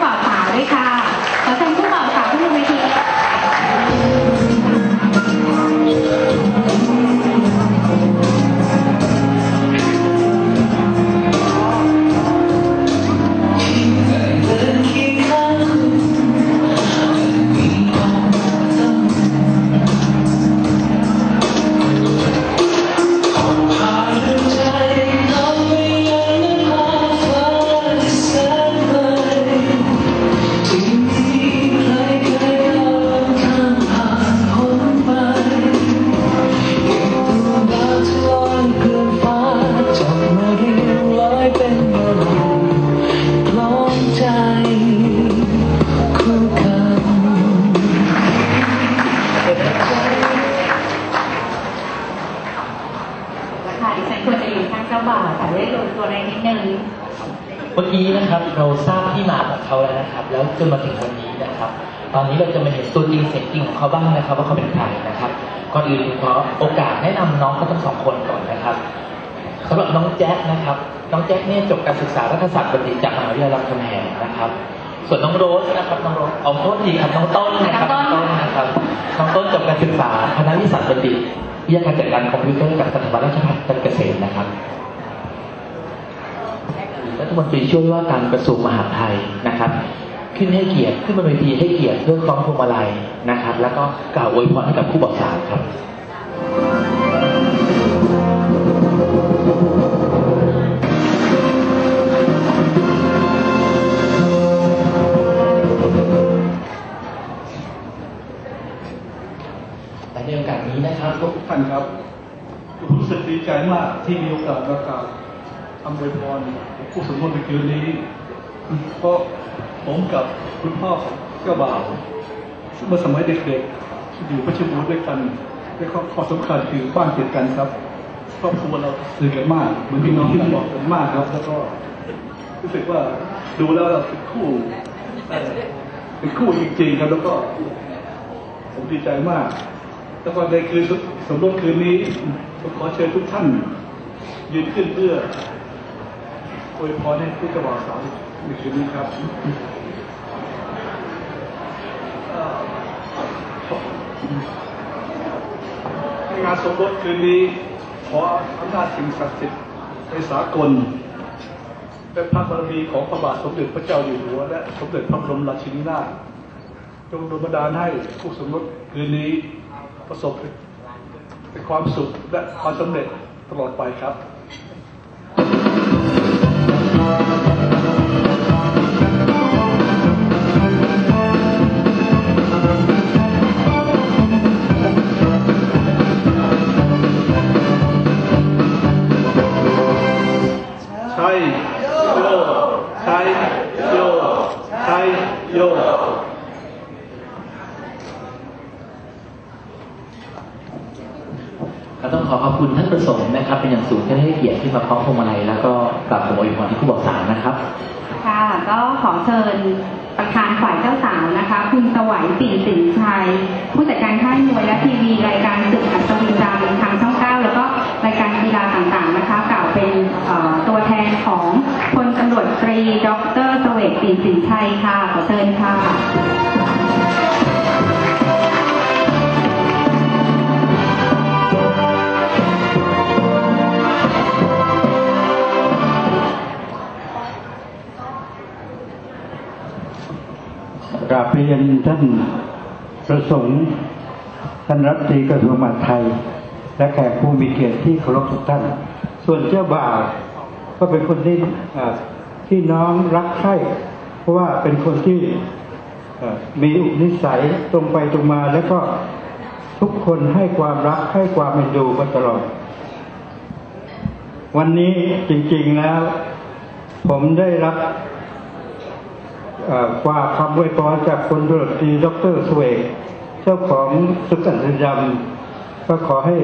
ขอดขาด้วยค่ะ อยู่ข้างเจ้าบ่าวแต่ได้ดูตัวอะไรนิดนึงเมื่อกี้นะครับเราทราบที่มาของเขาแล้วนะครับ แล้วจนมาถึงวันนี้นะครับ ตอนนี้เราจะมาเห็นตัวจริงเสียงจริงของเขาบ้างนะครับ ว่าเขาเป็นใครนะครับก่อนอื่นขอโอกาสแนะนำน้องเขาทั้งสองคนก่อนนะครับสำหรับน้องแจ๊คนะครับ น้องแจ๊คเนี่ยจบการศึกษารัฐศาสตร์บัณฑิตจากมหาวิทยาลัยรามคำแหงนะครับ ส่วนน้องโรสนะครับน้องโรสเอาโทษทีครับน้องต้นนะครับน้น้อองงต้ต้นนนะครับน้องต้นจบการศึกษาคณะวิทยาศาสตร์บัณฑิตวิทยาการจัดการคอมพิวเตอร์จากสถาบันราชภัฏการเกษตรนะครับ รัฐมนตรีช่วยว่าการกระทรวงมหาดไทยนะครับ ขึ้นให้เกียรติขึ้นบนเวทีให้เกียรติเพื่อคล้องพวงมาลัยนะครับ แล้วก็กล่าวอวยพรให้กับผู้บ่าวสาวครับและในโอกาสนี้นะครับทุกท่านครับ รู้สึกดีใจมากที่มีโอกาสประกาศอำนวยพรผู้สมรสในคืนนี้เพราะผมกับคุณพ่อของเจ้าบ่าวซึ่งเมื่อสมัยเด็กๆ อยู่เพชรบูรณ์ด้วยกันและข้อข้อสำคัญคือบ้านติดกันครับครอบครัวเราสนิทกันมากเหมือนพี่น้องที่บอกกันมากครับ แล้วก็รู้สึกว่าดูแล้วเราเป็นคู่เอ่อเป็นคู่จริงๆครับแล้วก็ผมดีใจมาก แล้วก็ในคืนสมรสคืนนี้ผมขอเชิญทุกท่านยืนขึ้นเพื่อ อวยพรให้ผู้เจ้าบ่าวสาวในคืนนี้ครับงานสมรสคืนนี้ ขออำนาจสิ่งศักดิ์สิทธิ์ในสากลและพระบารมีของพระบาทสมเด็จพระเจ้าอยู่หัว และสมเด็จพระบรมราชินีนาถจงโดนบันดาลให้ผู้สมรสคืนนี้ประสบเป็นความสุขและความสำเร็จตลอดไปครับ ใครับเป็นอย่างสูงที่ให้เกียรติที่มาคล้องพวงมาลัยแล้วก็กราบขออวยพรที่ผู้บ่าวสาวนะครับ ค่ะก็ขอเชิญประธานฝ่ายเจ้าสาวนะคะ คุณสวัยปิ่นสินชัย ผู้จัดการค่ายมวยและทีวีรายการศึกอัศวินดำทางช่องเก้าแล้วก็รายการกีฬาต่างๆนะคะ กล่าวเป็นตัวแทนของพลตำรวจตรี ดรเสวกปิ่นสินชัยค่ะ ขอเชิญค่ะ กราบเรียนท่านประสงค์ท่านรัฐมนตรีกระทรวงมหาดไทย และแขกผู้มีเกียรติที่เคารพทุกท่าน ส่วนเจ้าบ่าวก็เป็นคนที่ที่น้องรักใคร่เพราะว่าเป็นคนที่มีอุปนิสัยตรงไปตรงมาแล้วก็ทุกคนให้ความรักให้ความเอ็นดูมาตลอด วันนี้จริงๆแล้ว ผมได้รับ ฝากคำอวยพรจากคนตำรวจตีดรสเวกเจ้าของสุขันธยำก็ขอให้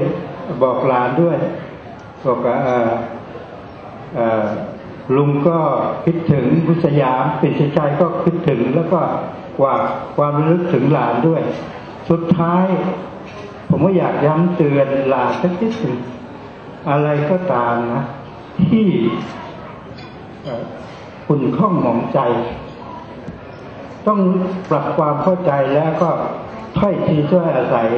บอกหลานด้วยบอกว่าเอ่อลุงก็คิดถึงพุทธสยามปิดใจก็คิดถึงแล้วก็กว่าความระลึกถึงหลานด้วย สุดท้าย ผมก็อยากย้ำเตือนหลานสักนิดหนึ่งอะไรก็ตามนะ ที่เอ่อคุณข้องหมองใจ ต้องปรับความเข้าใจแล้วก็ถ้อยทีช่วยอาศัย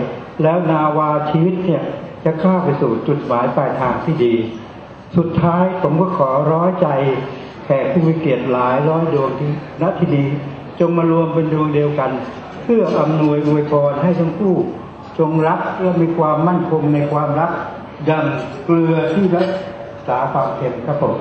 แล้วนาวาชีวิตเนี่ยจะข้าไปสู่จุดหมายปลายทางที่ดี สุดท้ายผมก็ขอร้อยใจแขกผู้มีเกียรติหลายร้อยดวงที่ณที่นี้จงมารวมเป็นดวงเดียวกัน เพื่ออำนวยอวยพรให้ทั้งคู่ จงรักและมีความมั่นคงในความรักดังเกลือที่รักษาความเค็มครับผม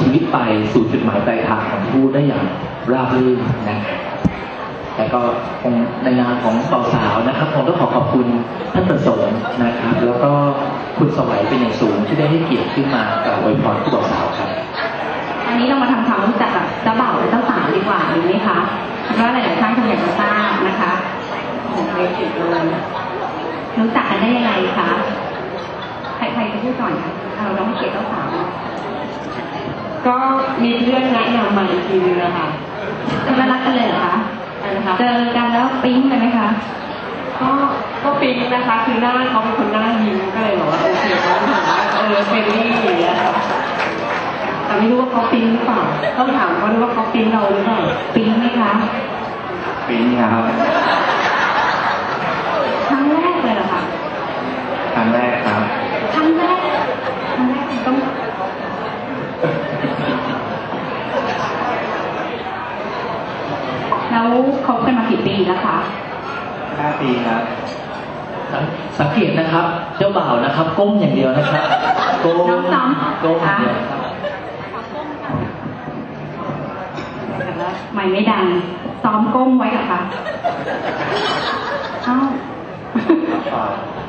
ชีวิตไปสู่จุดหมายปลายทางของผู้ได้อย่างราบรื่นนะครับแต่ก็คงในนามของเบาสาวนะครับคงต้องขอขอบคุณท่านประสงค์นะครับ แล้วก็คุณสวัยเป็นอย่างสูงที่ได้ให้เกียรติขึ้นมากล่าวอวยพรผู้เบาสาวครับอันนี้เรามาทำความรู้จักกับเจ้าบ่าวและเจ้าสาวดีกว่าดีไหมคะเพราะหลายๆท่านคงอยากจะทราบนะคะของเบสิกเลยรู้จักกันได้ยังไงคะใครใครจะพูดก่อนคะเอาน้องเกียรติเจ้าสาว ก็มีเพื่อนแนะนำมาอีกทีนึงนะคะจะมารักกันเลยเหรอคะอะไรนะคะเจอกันแล้วปิ๊งเลยไหมคะก็ก็ปิ๊งนะคะคือหน้าเขาเป็นคนหน้ายิ้มก็เลยบอกว่าโอเคก็ถามว่าเออเฟรนลี่อย่างเงี้ยค่ะแต่ไม่รู้ว่าเขาปิ๊งหรือเปล่าต้องถามเขาด้วยว่าเขาปิ๊งเราหรือเปล่าปิ๊งไหมคะปีนี้ครับ ครั้งแรกเลยเหรอคะ ครั้งแรกครับ ครั้งแรกครั้งแรกต้อง แล้วคบกั นมากี่ปีแล้วคะ5ปีครับสังสังเกตนะครับ เจ้าบ่าวนะครับ ก้มอย่างเดียวนะครับก้มน้องซ้อมก้มอย่างเดียวครับแต่ว่าไม่ไม่ดัง ซ้อมก้มไว้เหรอคะเอ้าเปล่า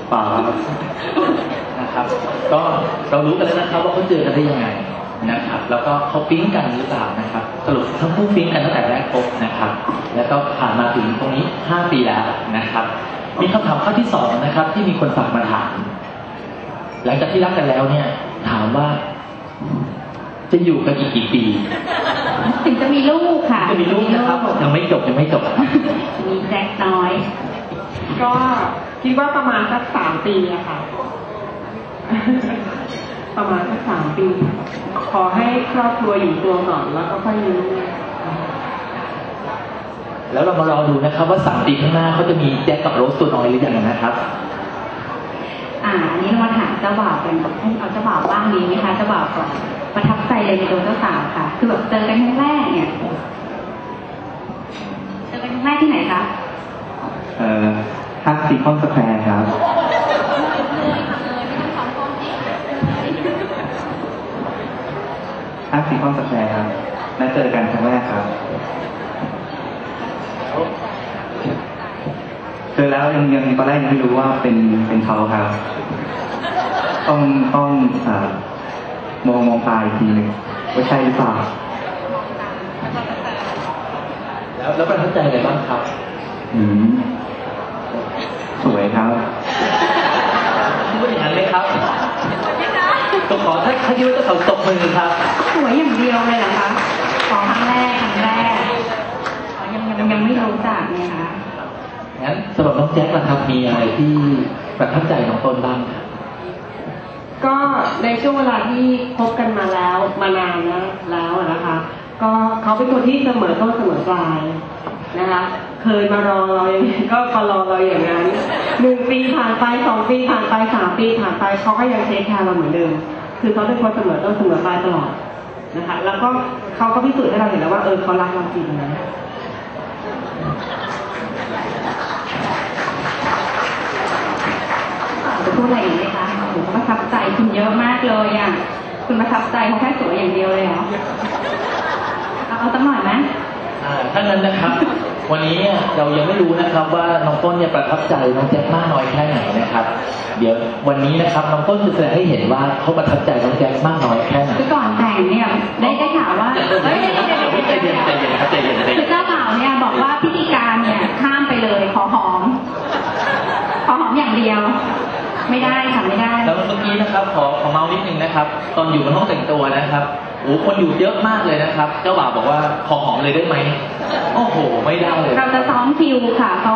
เปล่าครับนะครับ ก็เรารู้กันแล้วนะครับว่าเขาเจอกันได้ยังไงนะครับ แล้วก็เขาปิ๊งกันหรือเปล่านะครับ สรุปทั้งคู่ปิ๊งกันตั้งแต่แรกพบนะครับแล้ว ก็ผ่านมาถึงตรงนี้ 5 ปีแล้วนะครับ มีคำถามข้อที่สองนะครับ ที่มีคนฝากมาถาม หลังจากที่รักกันแล้วเนี่ย ถามว่า จะอยู่กันอีกกี่ปีถึงจะมีลูกค่ะจะมีลูกนะครับยังไม่จบยังไม่จบครับมีแจ็คน้อย ก็คิดว่าประมาณสักสามปีอะค่ะ ประมาณสักสามปี ขอให้ครอบครัวอยู่ตัวก่อนแล้วก็ค่อยมีลูก แล้วเรามารอดูนะครับ ว่าสามปีข้างหน้าเขาจะมีแจ็คกับโรสตัวน้อยหรือยังนะครับ อ่าอันนี้เรามาถามเจ้าบ่าวกันให้เอาเจ้าบ่าวบ้างดีไหมคะเจ้าบ่าวก่อนประทับใจเลยในตัวเจ้าสาวค่ะ คือแบบเจอกันครั้งแรกเนี่ยเจอกันครั้งแรกที่ไหนคะเอ่อห้างซีคอนสแควร์ครับห้างซีคอนสแควร์ครับนัดเจอกันครั้งแรกครับ เจ อแล้วยังยังตอนแรกยังไม่รู้ว่าเป็นเป็นเขาครับ ต้องต้องอ่ามองมองตาอีกทีหนึ่งว่าใช่หรือเปล่า แล้วแล้วประทับใจอะไรบ้างครับ อืมสวยครับคิดว่าอย่างนั้นไหมครับต้องขอถ้าถ้าคิดว่าจะเขาตบมือครับ สวยอย่างเดียวเลยเหรอคะ ขอครั้งแรกครั้งแรกอ๋อยังยังยังไม่รู้จักไงคะ งั้นสำหรับน้องแจ็คล่ะครับมีอะไรที่ประทับใจน้องตนบ้างครับก็ในช่วงเวลาที่คบกันมาแล้วมานานนะแล้วนะคะ ก็เขาเป็นคนที่เสมอต้นเสมอปลายนะคะ เคยมารอเราอย่างนี้ก็มารอเราอย่างนั้นหนึ่งปีผ่านไปสองปีผ่านไปสามปีผ่านไปเขาก็ยังเทคแคร์เราเหมือนเดิม คือเขาเป็นคนเสมอต้นเสมอปลายตลอดนะคะ แล้วก็เขาก็พิสูจน์ให้เราเห็นแล้วว่าเออเขารักเราจริงนะ จะ พูดอะไรอีกไหมคะหนูก็ประทับใจคุณเยอะมากเลยอะคุณประทับใจเขาแค่สวยอย่างเดียวเลยเหรอเอาเอาสักหน่อยไหมอ่าถ้างั้นนะครับ วันนี้เนี่ยเรายังไม่รู้นะครับว่าน้องต้นเนี่ยประทับใจน้องแจ็คมากน้อยแค่ไหนนะครับ เดี๋ยววันนี้นะครับน้องต้นจะแสดงให้เห็นว่าเขาประทับใจน้องแจ็คมากน้อยแค่ไหนคือก่อนแต่งเนี่ยได้ได้ข่าวว่าเฮ้ยเดี๋ยวเดี๋ยวเดี๋ยวใจเดี๋ยวเย็นใจเย็นครับใจเย็นใจคือเย็นเจ้าบ่าวเนี่ยบอกว่าพิธีการเนี่ยข้ามไปเลยขอหอมขอหอมอย่างเดียว ไม่ได้ค่ะไม่ได้ แล้วเมื่อกี้นะครับขอขอเมาส์นิดนึงนะครับ ตอนอยู่บนห้องแต่งตัวนะครับโอ้คนอยู่เยอะมากเลยนะครับ เจ้าบ่าวบอกว่าขอหอมเลยได้ไหมโอ้โห ไม่ได้เลย เราจะซ้อมคิวค่ะเขา